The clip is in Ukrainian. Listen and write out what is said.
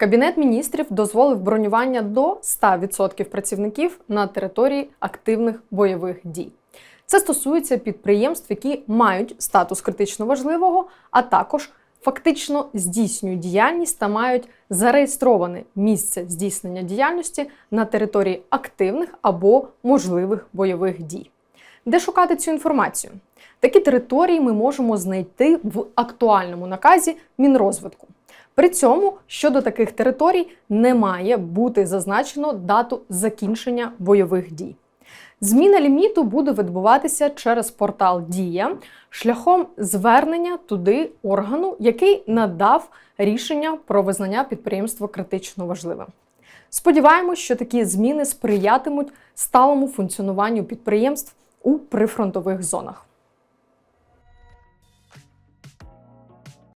Кабінет міністрів дозволив бронювання до 100% працівників на території активних бойових дій. Це стосується підприємств, які мають статус критично важливого, а також фактично здійснюють діяльність та мають зареєстроване місце здійснення діяльності на території активних або можливих бойових дій. Де шукати цю інформацію? Такі території ми можемо знайти в актуальному наказі Мінрозвитку. При цьому щодо таких територій не має бути зазначено дату закінчення бойових дій. Зміна ліміту буде відбуватися через портал Дія шляхом звернення туди органу, який надав рішення про визнання підприємства критично важливим. Сподіваємось, що такі зміни сприятимуть сталому функціонуванню підприємств у прифронтових зонах.